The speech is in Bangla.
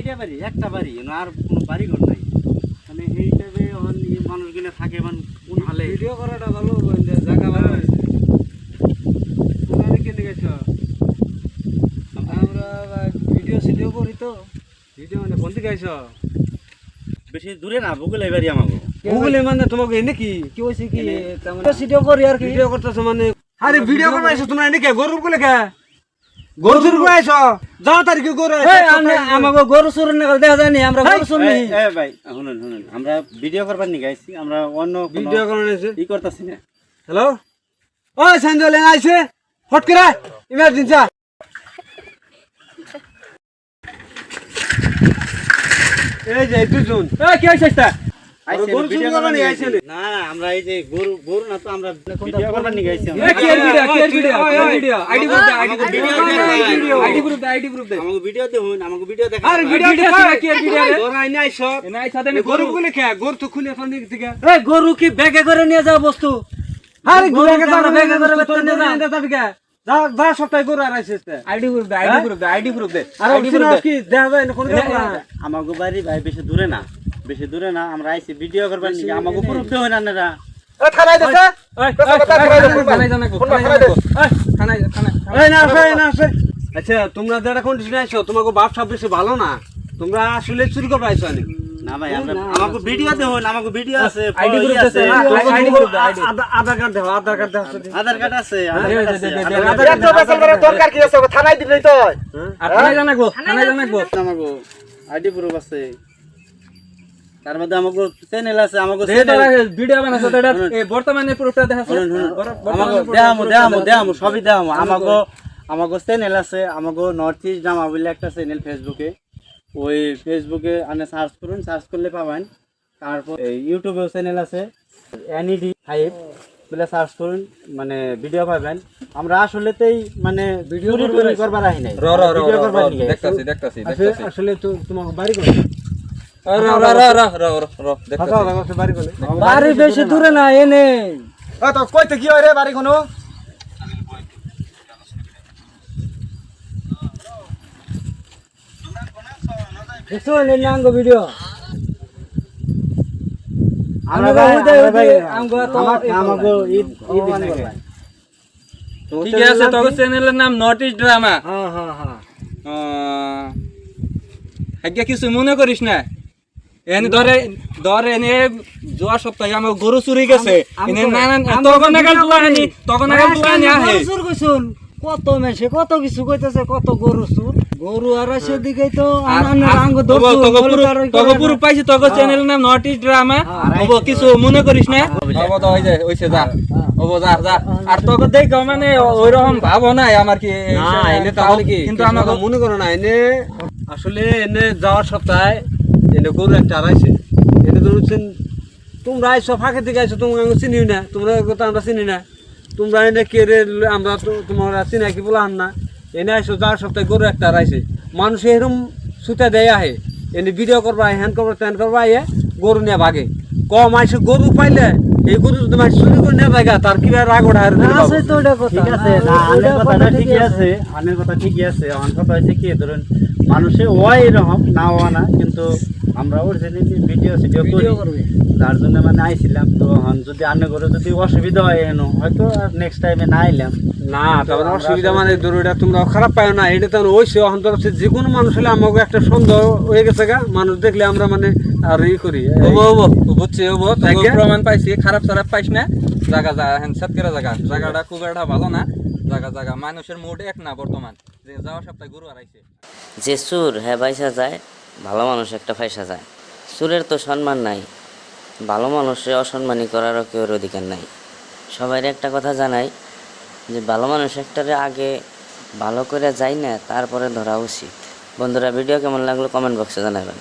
সাইডে বাড়ি একটা বাড়ি আর কোনো বাড়ি ঘর নাই। মানে এই হিসাবে এই মানুষগুলো থাকে মানে কোন হালে? ভিডিও করাটা ভালো বন্ধু জায়গা ভালো তোমরা কে দেখেছ? আমরা ভিডিও সিডিও করি তো। ভিডিও মানে কোন দিকে আইছ? বেশি দূরে না বগুলাই বাড়ি আমাকে গুগলে মানে তোমাকে এনে কি? কি হইছে কি? ভিডিও করি আর ভিডিও করতেছ মানে? আরে ভিডিও করবা তোমরা এনে কে? গরু বলে কে? গরু চুরি। করে আইছো যাও গরু এই আমরা আমাকে গরু চুরি না দেখা যায় নি আমরা গরু চুরি এই ভাই শুনুন শুনুন আমরা ভিডিও করবার নিয়ে গাইছি আমরা অন্য ভিডিও করে আইছে। ই করতেছি না। হ্যালো ওই সঞ্জয় লেন আইছে ফট করে ইমার্জেন্সি এই যে দুজন। এই কি হইছে তা না না, আমরা এই যে গরু গরু না তো আমরা ভিডিও করবার নিয়ে আমরা। আইডি আমাকে ভিডিও দে দে, আইডি প্রুফ দে আইডি প্রুফ দে আমাকে ভিডিও দেখুন আমাকে ভিডিও দেখা আরে ভিডিও আইনে আইছো নাই সাথে গরু গরু? বলে গরু তো খুলে ফোন দিকে থেকে এই গরু কি ব্যাগে করে নিয়ে যাও বস্তু? আরে গরু কে আমরা ব্যাগে করে বেতন নিয়ে আইনে যাবি কে যা যা সপ্তাহে গরু আর আইছিস আইডি প্রুফ দে আইডি প্রুফ দে আইডি প্রুফ দে আর আইডি ওখানে প্রুফ দে। কি দেখা যায় না কোনো ব্যাপার না। আমাকে বাড়ি ভাই বেশি দূরে না। বেশি দূরে না আমরা আইছি ভিডিও করবার নিয়ে আমাকে উপর উঠতে হয় না থানায় না। না আচ্ছা তোমরা যারা কন্ডিশনে আইছো তোমাকে বাপ সব বেশি ভালো না। তোমরা আসলে চুরি করবে আইছো নি না ভাই আমরা আমাকে ভিডিও দেখুন আমাকে ভিডিও আছে আইডি গ্রুপ আছে, আছে ID group ID Aadhaar card দাও আধার কার্ড দাও আধার কার্ড আছে আধার কার্ড আছে, আছে। দরকার কি আছে? থানায় দিলেই তো। আর থানায় জানাকো থানায় জানাকো আমাকে আইডি প্রুফ আছে। তার মধ্যে আমাকে চ্যানেল আছে আমাকে ভিডিও বানাছ এটা এই বর্তমানে দেখাছ আমাকে দেখামো দেখামো দেখামো সবই দেখামো আমাকে আমাকে চ্যানেল আছে আমাকে নর্থ ইস্ট জামা বলে একটা চ্যানেল ফেসবুকে ওই ফেসবুকে আপনি সার্চ করুন সার্চ করলে পাবেন। তারপর এই ইউটিউবেও চ্যানেল আছে। এনইডি ফাইভ বলে সার্চ করুন মানে ভিডিও পাবেন। আমরা আসলেতেই মানে ভিডিও করবার আহি নাই। র র র ভিডিও করবার নিয়ে গেছি। দেখতাছি দেখতাছি আসলে দেখতাছি। আসলে তো তোমাকে বাড়ি করে বাড়ি বেশি দূরে না এনে কইতে কি হয় রে বাড়ি কোনো? দেখছ ভিডিও আমরা ভাই- আমরা আমগো তো আমাকে ঈদ ঈদ নাকি ঠিক আছে তো চ্যানেলের নাম নর্থ ইস্ট ড্রামা হ্যাঁ হ্যাঁ হ্যাঁ। আজ্ঞা কিছু মনে করিস না? এনে ধরে ধরে এনে যাওয়া সপ্তাহে আমার গরু চুরি গেছে। এনে নানান তখন আনি তখন আনি আহে। কত মেশে কত কিছু কইতেছে কত গরু সুর গরু আর সেদিকে তো আঙ্গ তখন পুরো পাইছি তখন চ্যানেলের নাম ইস্ট ড্রামা হব কিছু মনে করিস না? হব তো ওই যে ওইসে যা। হব যা যা। আর তোকে দেখো মানে ওইরকম ভাবো নাই আমার কি না এনে তাহলে কি? কিন্তু আমাকে মনে করো না এনে আসলে এনে যাওয়ার সপ্তাহে এনে গরু একটা আড়াইছে এনে ধরছেন তোমরা আইসো ফাঁকে থেকে আইসো তোমরা আমি চিনিও না তোমরা কথা আমরা চিনি না। তোমরা এনে কে রে আমরা তো তোমরা চিনা কি বলা না। এনে আইসো যাওয়ার সপ্তাহে গরু একটা আড়াইছে মানুষ এরকম সুতা দেয় আহে। এনে ভিডিও করবা হ্যান করবা ত্যান করবা আইয়ে গরু নিয়ে ভাগে। কম আইসো গরু পাইলে এই গরু যদি মানুষ চুরি করে নিয়ে ভাগা তার কি রাগ ওঠা? আছে তো ঠিক আছে না আনের কথাটা ঠিকই আছে। আনের কথা ঠিকই আছে। আমার কথা হচ্ছে কি ধরুন মানুষে ওয়াই এরকম না ওয়া না কিন্তু আমরা অরিজিনালি ভিডিও সিডিও করি তার জন্য মানে আইছিলাম তো এখন যদি আনে করে যদি অসুবিধা হয় এনো হয়তো নেক্সট টাইমে না আইলাম। না তারপরে অসুবিধা মানে ধরো এটা তোমরা খারাপ পাও না এটা তো ওইসে অন্তর হচ্ছে যে কোনো মানুষ হলে আমাকে একটা সন্দেহ হয়ে গেছে গা মানুষ দেখলে আমরা মানে আর ই করি বুঝছি হব প্রমাণ পাইছি খারাপ সারাপ পাইস না জায়গা যা হ্যাঁ সাতকেরা জায়গা জায়গাটা খুব একটা ভালো না জায়গা জায়গা মানুষের মুড এক না বর্তমান যে যাওয়া সপ্তাহে গুরু হারাইছে। যে সুর হ্যাঁ বাইসা যায় ভালো মানুষ একটা ফাইসা যায়। চুরের তো সম্মান নাই, ভালো মানুষের অসম্মানী করারও কেউ অধিকার নাই। সবাই একটা কথা জানাই, যে ভালো মানুষ একটারে আগে ভালো করে যাই না, তারপরে ধরা উচিত। বন্ধুরা ভিডিও কেমন লাগল? কমেন্ট বক্সে জানাবেন।